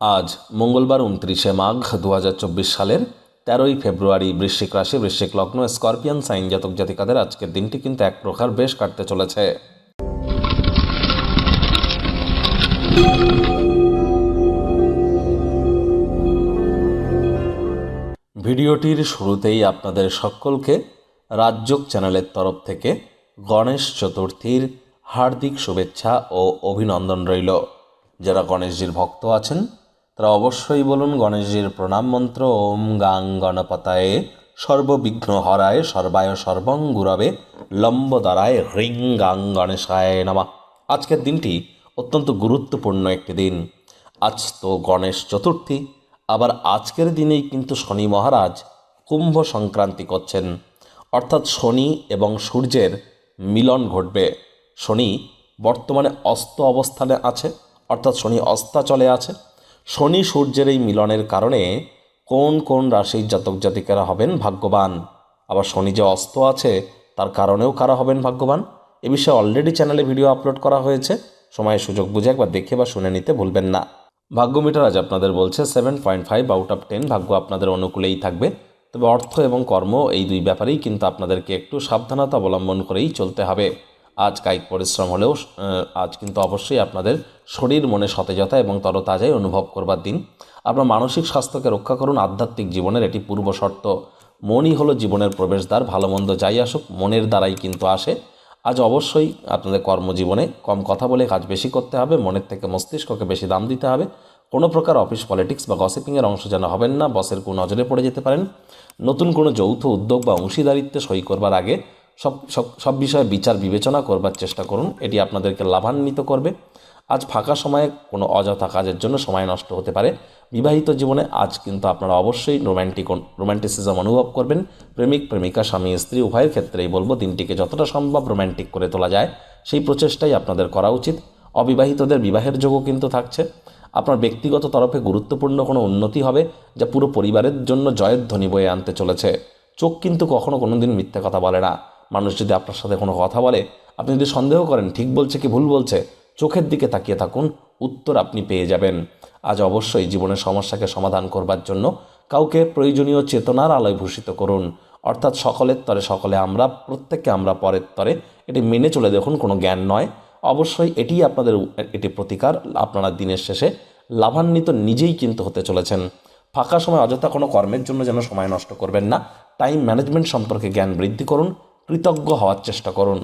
আজ মঙ্গলবার উনত্রিশে মাঘ দু হাজার চব্বিশ সালের তেরোই ফেব্রুয়ারি বৃশ্চিক রাশি, বৃশ্চিক লগ্ন, স্করপিয়ান, সাইন জাতক জাতিকাদের আজকের দিনটি কিন্তু এক প্রকার বেশ কাটতে চলেছে। ভিডিওটির শুরুতেই আপনাদের সকলকে রাজযোগ চ্যানেলের তরফ থেকে গণেশ চতুর্থীর হার্দিক শুভেচ্ছা ও অভিনন্দন রইল। যারা গণেশজির ভক্ত আছেন তারা অবশ্যই বলুন গণেশজির প্রণাম মন্ত্র, ওম গাং গণপতায়ে সর্ববিঘ্ন হরায় সর্বায় সর্বং গুরবে লম্বদরায় হ্রিং গাং গণেশায় নামা। আজকের দিনটি অত্যন্ত গুরুত্বপূর্ণ একটি দিন। আজ তো গণেশ চতুর্থী, আবার আজকের দিনেই কিন্তু শনি মহারাজ কুম্ভ সংক্রান্তি করছেন। অর্থাৎ শনি এবং সূর্যের মিলন ঘটবে। শনি বর্তমানে অস্ত অবস্থানে আছে, অর্থাৎ শনি অস্তাচলে আছে। শনি সূর্যের এই মিলনের কারণে কোন কোন রাশির জাতক জাতিকারা হবেন ভাগ্যবান? আবার শনি যে অস্ত আছে, তার কারণেও কারা হবেন ভাগ্যবান? এ বিষয়ে অলরেডি চ্যানেলে ভিডিও আপলোড করা হয়েছে। সময় সুযোগ বুঝে একবার দেখে বা শুনে নিতে ভুলবেন না। ভাগ্য মিটার আজ আপনাদের বলছে seven point five out of ten ভাগ্য আপনাদের অনুকূলেই থাকবে। তবে অর্থ এবং কর্ম এই দুই ব্যাপারেই কিন্তু আপনাদেরকে একটু সাবধানতা অবলম্বন করেই চলতে হবে। আজ কায়িক পরিশ্রম হলেও আজ কিন্তু অবশ্যই আপনাদের শরীর, মনে সতেজতা এবং তরতাজাই অনুভব করবার দিন। আপনার মানসিক স্বাস্থ্যকে রক্ষা করুন, আধ্যাত্মিক জীবনের এটি পূর্ব শর্ত। মনই হলো জীবনের প্রবেশদ্বার ভালো মন্দ যাই আসুক, মনের দ্বারাই কিন্তু আসে। আজ অবশ্যই আপনাদের কর্মজীবনে কম কথা বলে কাজ বেশি করতে হবে, মনের থেকে মস্তিষ্ককে বেশি দাম দিতে হবে। কোনো প্রকার অফিস পলিটিক্স বা গসিপিংয়ের অংশ যেন হবেন না, বসের কোনো নজরে পড়ে যেতে পারেন। নতুন কোনো যৌথ উদ্যোগ বা অংশীদারিত্বে সই করবার আগে সব সব বিষয়ে বিচার বিবেচনা করবার চেষ্টা করুন। এটি আপনাদেরকে লাভান্বিত করবে। আজ ফাঁকা সময়ে কোনো অযথা কাজের জন্য সময় নষ্ট হতে পারে। বিবাহিত জীবনে আজ কিন্তু আপনারা অবশ্যই রোম্যান্টিক রোম্যান্টিসিজম অনুভব করবেন। প্রেমিক, প্রেমিকা, স্বামী, স্ত্রী উভয়ের ক্ষেত্রেই বলব, দিনটিকে যতটা সম্ভব রোম্যান্টিক করে তোলা যায়, সেই প্রচেষ্টাই আপনাদের করা উচিত। অবিবাহিতদের বিবাহের যোগও কিন্তু থাকছে। আপনার ব্যক্তিগত তরফে গুরুত্বপূর্ণ কোনো উন্নতি হবে, যা পুরো পরিবারের জন্য জয়ের ধ্বনি বয়ে আনতে চলেছে। চোখ কিন্তু কখনো কোনো দিন মিথ্যে কথা বলে না। মানুষ যদি আপনার সাথে কোনো কথা বলে, আপনি যদি সন্দেহ করেন, ঠিক বলছে কি ভুল বলছে, চোখের দিকে তাকিয়ে থাকুন, উত্তর আপনি পেয়ে যাবেন। আজ অবশ্যই জীবনের সমস্যাকে সমাধান করবার জন্য কাউকে প্রয়োজনীয় চেতনার আলোয় ভূষিত করুন। অর্থাৎ সকলের তরে সকলে আমরা, প্রত্যেককে আমরা পরের তরে। এটি মেনে চলে দেখুন, কোনো জ্ঞান নয়। অবশ্যই এটিই আপনাদের এটি প্রতিকার। আপনারা দিনের শেষে লাভান্বিত নিজেই কিন্তু হতে চলেছেন। ফাঁকা সময়, অযথা কোনো কর্মের জন্য যেন সময় নষ্ট করবেন না। টাইম ম্যানেজমেন্ট সম্পর্কে জ্ঞান বৃদ্ধি করুন। কৃতজ্ঞ হওয়ার চেষ্টা করুন।